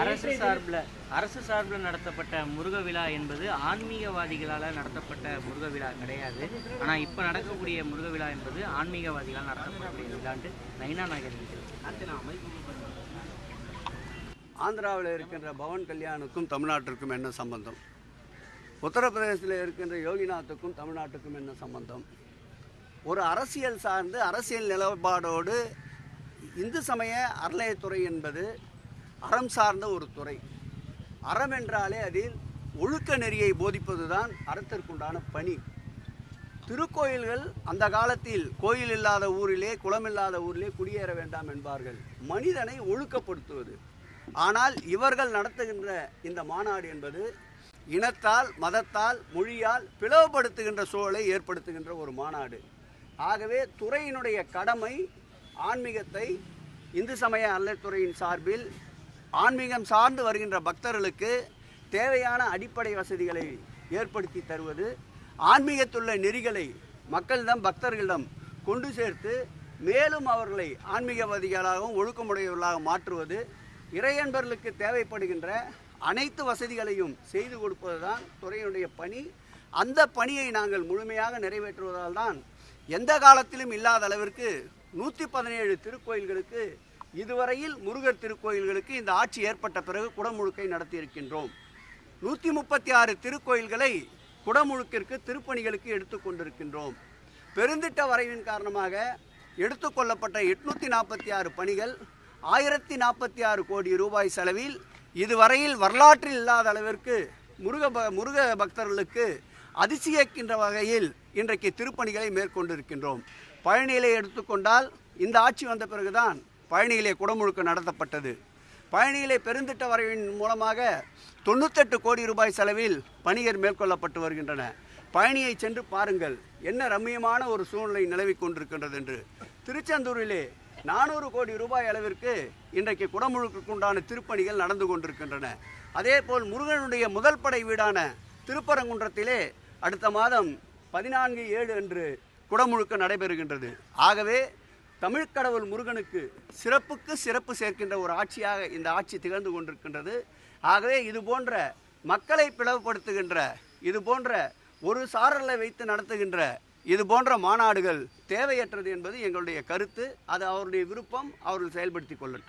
அரசு சார்பில் அரசு சார்பில் நடத்தப்பட்ட முருக விழா என்பது ஆன்மீகவாதிகளால் நடத்தப்பட்ட முருக விழா கிடையாது. ஆனால் இப்போ நடக்கக்கூடிய முருக விழா என்பது ஆன்மீகவாதிகளால் நடத்தப்படக்கூடிய விழான்ட்டு நைனா நாயகர் ஆந்திராவில் இருக்கின்ற பவன் கல்யாணுக்கும் தமிழ்நாட்டிற்கும் என்ன சம்பந்தம்? உத்தரப்பிரதேசத்தில் இருக்கின்ற யோகிநாத்துக்கும் தமிழ்நாட்டுக்கும் என்ன சம்பந்தம்? ஒரு அரசியல் சார்ந்து அரசியல் நிலப்பாடோடு இந்து சமய அறநிலையத்துறை என்பது அறம் சார்ந்த ஒரு துறை. அறம் என்றாலே அதில் ஒழுக்க நெறியை போதிப்பதுதான் அறத்திற்குண்டான பணி. திருக்கோயில்கள் அந்த காலத்தில் கோயில் இல்லாத ஊரிலே குளமில்லாத ஊரிலே குடியேற வேண்டாம் என்பார்கள். மனிதனை ஒழுக்கப்படுத்துவது. ஆனால் இவர்கள் நடத்துகின்ற இந்த மாநாடு என்பது இனத்தால் மதத்தால் மொழியால் பிளவுபடுத்துகின்ற சூழலை ஏற்படுத்துகின்ற ஒரு மாநாடு. ஆகவே துறையினுடைய கடமை ஆன்மீகத்தை இந்து சமய அல்லத்துறையின் சார்பில் ஆன்மீகம் சார்ந்து வருகின்ற பக்தர்களுக்கு தேவையான அடிப்படை வசதிகளை ஏற்படுத்தி தருவது ஆன்மீகத்துள்ள நெறிகளை மக்களிடம் பக்தர்களிடம் கொண்டு சேர்த்து மேலும் அவர்களை ஆன்மீகவாதிகளாகவும் ஒழுக்கமுடையவர்களாக மாற்றுவது இறையன்பர்களுக்கு தேவைப்படுகின்ற அனைத்து வசதிகளையும் செய்து கொடுப்பது தான் துறையினுடைய பணி. அந்த பணியை நாங்கள் முழுமையாக நிறைவேற்றுவதால் தான் எந்த காலத்திலும் இல்லாத அளவிற்கு நூற்றி பதினேழு திருக்கோயில்களுக்கு இதுவரையில் முருகர் திருக்கோயில்களுக்கு இந்த ஆட்சி ஏற்பட்ட பிறகு குடமுழுக்கை நடத்தியிருக்கின்றோம். நூற்றி முப்பத்தி ஆறு திருக்கோயில்களை குடமுழுக்கிற்கு திருப்பணிகளுக்கு எடுத்துக்கொண்டிருக்கின்றோம் பெருந்திட்ட வரைவின் காரணமாக எடுத்துக்கொள்ளப்பட்ட எட்நூற்றி நாற்பத்தி ஆறு பணிகள் ஆயிரத்தி நாற்பத்தி ஆறு கோடி ரூபாய் செலவில் இதுவரையில் வரலாற்றில் இல்லாத அளவிற்கு முருக ப முருக பக்தர்களுக்கு அதிசயிக்கின்ற வகையில் இன்றைக்கு திருப்பணிகளை மேற்கொண்டிருக்கின்றோம். பழனியிலே எடுத்துக்கொண்டால் இந்த ஆட்சி வந்த பிறகுதான் பழனியிலே குடமுழுக்கு நடத்தப்பட்டது. பழனியிலே பெருந்திட்ட வரைவின் மூலமாக தொண்ணூத்தெட்டு கோடி ரூபாய் செலவில் பணிகள் மேற்கொள்ளப்பட்டு வருகின்றன. பழனியை சென்று பாருங்கள் என்ன ரம்மியமான ஒரு சூழ்நிலை நிலவிக் கொண்டிருக்கின்றது என்று. திருச்செந்தூரிலே நானூறு கோடி ரூபாய் அளவிற்கு இன்றைக்கு குடமுழுக்குண்டான திருப்பணிகள் நடந்து கொண்டிருக்கின்றன. அதேபோல் முருகனுடைய முதல் படை வீடான திருப்பரங்குன்றத்திலே அடுத்த மாதம் பதினான்கு ஏழு அன்று குடமுழுக்கு நடைபெறுகின்றது. ஆகவே தமிழ்க்கடவுள் முருகனுக்கு சிறப்புக்கு சிறப்பு சேர்க்கின்ற ஒரு ஆட்சியாக இந்த ஆட்சி திகழ்ந்து கொண்டிருக்கின்றது. ஆகவே இது போன்ற மக்களை பிளவுபடுத்துகின்ற இது போன்ற ஒரு சாரலை வைத்து நடத்துகின்ற இது போன்ற மாநாடுகள் தேவையற்றது என்பது எங்களுடைய கருத்து. அது அவருடைய விருப்பம் அவர்கள் செயல்படுத்தி கொள்ளட்டும்.